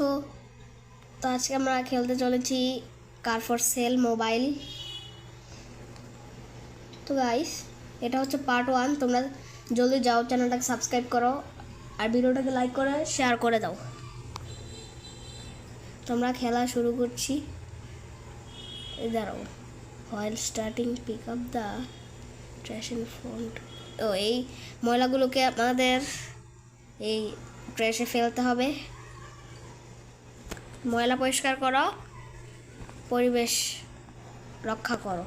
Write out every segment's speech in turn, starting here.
তো তো আজকে আমরা খেলতে চলেছি কার ফর সেল মোবাইল। তো গাইস এটা হচ্ছে পার্ট ওয়ান তোমরা জলদি যাও চ্যানেলটাকে সাবস্ক্রাইব করো, আর ভিডিওটাকে লাইক করে শেয়ার করে দাও। তোমরা খেলা শুরু করছি। এই দাঁড়াও while starting pick up the trash in front ও এই ময়লাগুলোকে আমাদের এই ট্র্যাশে ফেলতে হবে। ময়লা পরিষ্কার করো, পরিবেশ রক্ষা করো।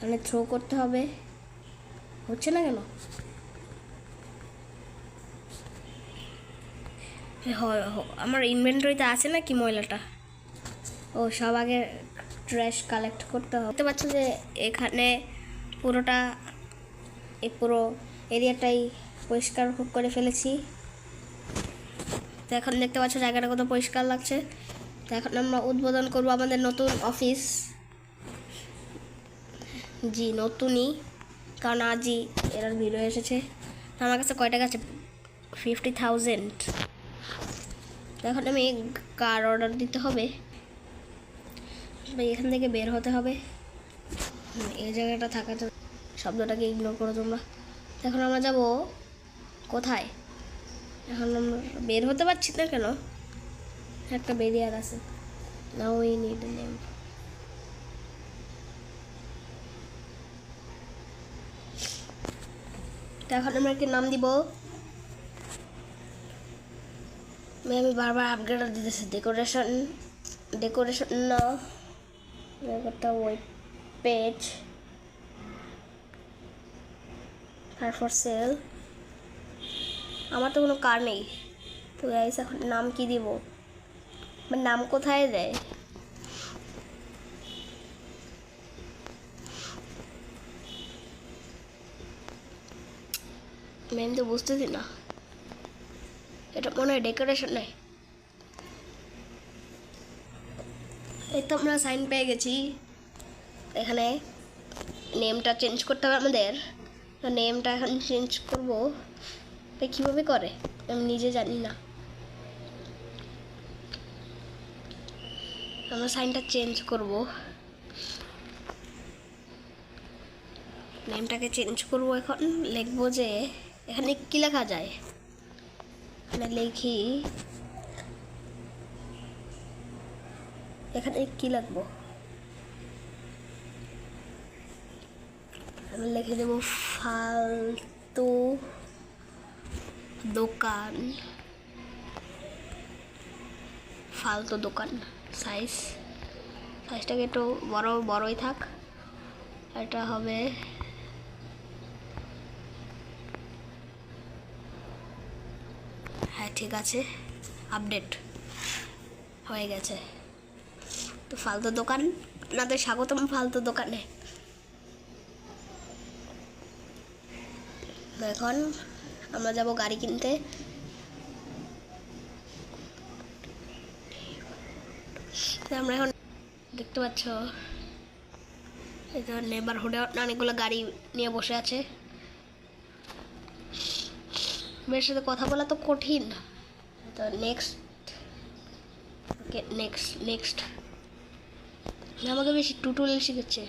মানে থ্রো করতে হবে। হচ্ছে না কেন? আমার ইনভেন্টরিতে আছে না কি ময়লাটা? ও, সব আগে ট্র্যাশ কালেক্ট করতে হবে। দেখতে পাচ্ছ যে এখানে পুরোটা, এই পুরো এরিয়াটাই পরিষ্কার করে ফেলেছি। তো এখন দেখতে পাচ্ছ জায়গাটা কত পরিষ্কার লাগছে। তো এখন আমরা উদ্বোধন করব আমাদের নতুন অফিস। জি, নতুনই। কারণ আজই এর ভিডিও এসেছে। আমার কাছে কয় টাকা আছে ফিফটি থাউজেন্ড। এখন আমি কার অর্ডার দিতে হবে? এখান থেকে বের হতে হবে। এই জায়গাটা থাকা শব্দটাকে ইগনোর করো তোমরা। এখন আমরা যাব কোথায়? এখন আমরা বের হতে পারছি না কেন? একটা বেরিয়ার আছে। না ওই নেম এখন আমরা কি নাম দিব? আমি বারবার আপগ্রেড দিতেছি। ডেকোরেশন ডেকোরেশন না একটা ওয়েব পেজ তারপর সেল আমার তো কোনো কার নেই। তো গাইস এখন নাম কি দিব? আমার নাম কোথায় দেয়? মেন তো বুঝতেছি না। এটা মনে হয় ডেকোরেশন নেই। এই তো আমরা সাইন পেয়ে গেছি। এখানে নেমটা চেঞ্জ করতে হবে আমাদের। নেমটা এখন চেঞ্জ করব। এটা কীভাবে করে? আমি নিজে জানি না। আমরা সাইনটা চেঞ্জ করব। নেমটাকে চেঞ্জ করব এখন। লিখব যে, এখানে কি লেখা যায়? এখানে লিখি, এখানে কি লিখব? আমি লিখে দেবো ফালতু দোকান। ফালতু দোকান সাইজ সাইজটাকে একটু বড়, বড়ই থাক। এটা হবে হ্যাঁ ঠিক আছে। আপডেট হয়ে গেছে। তো ফালতু দোকান, আপনাদের স্বাগতম ফালতু দোকানে। এখন আমরা যাব গাড়ি কিনতে। আমরা এখন দেখতে পাচ্ছ, এই তো নেবারহুডে অনেকগুলো গাড়ি নিয়ে বসে আছে। বের সাথে কথা বলা তো কঠিন। তো নেক্সট ওকে নেক্সট নেক্সট আমাকে বেশি টুটুল শিখেছে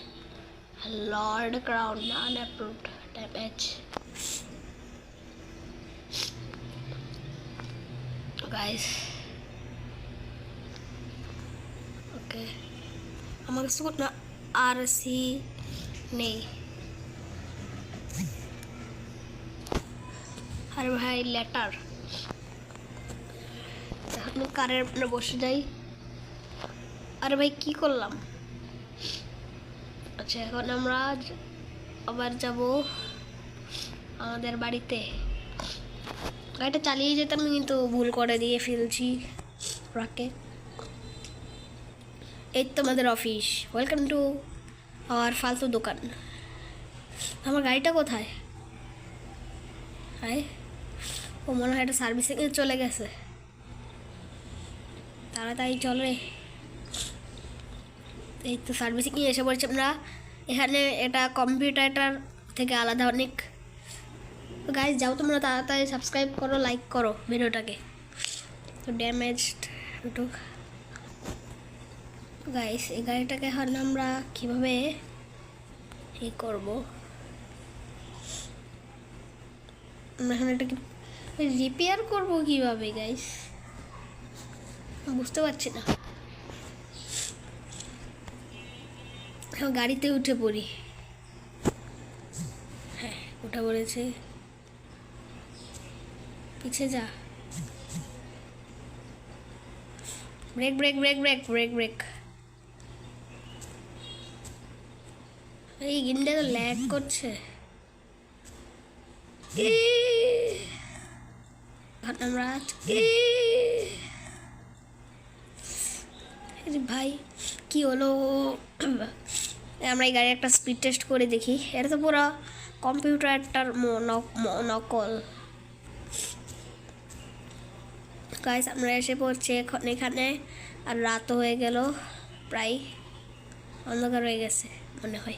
lord crown unapproved damage okay আমার কাছে কোনো আর সি নেই আরে ভাই লেটার এখন কারের উপরে বসে যাই। আরে ভাই, কি করলাম? আচ্ছা এখন আমরা আবার যাব আমাদের বাড়িতে। গাড়িটা চালিয়ে যেতাম, কিন্তু ভুল করে দিয়ে ফেলছি। রাকে এই তো আমাদের অফিস ওয়েলকাম টু আওয়ার ফালতু দোকান। আমার গাড়িটা কোথায়? হায় ও মনে হয় এটা সার্ভিসিংয়ে চলে গেছে। তাড়াতাড়ি চলে এই তো সার্ভিসিংয়ে এসে পড়ছি আমরা। এখানে এটা কম্পিউটারটার থেকে আলাদা অনেক গাইজ যাও তোমরা তাড়াতাড়ি সাবস্ক্রাইব করো লাইক করো ভিডিওটাকে। তো ড্যামেজ দুটো গাইস এই গাড়িটাকে এখন আমরা কীভাবে ই করব? আমরা এখন এটাকে রিপেয়ার করব কীভাবে গাইস বুঝতে পারছি না। গাড়িতে উঠে পড়ি। হ্যাঁ উঠে পড়েছে। পিছে যা। Brake brake brake brake brake brake এই গিনটা তো ল্যাগ করছে। আমরা ভাই কি হলো? আমরা এই গাড়ি একটা স্পিড টেস্ট করে দেখি। এটা তো পুরো কম্পিউটারটার নকল। গাইস আমরা এসে পড়ছি এখন এখানে, আর রাতও হয়ে গেল, প্রায় অন্ধকার হয়ে গেছে, মনে হয়।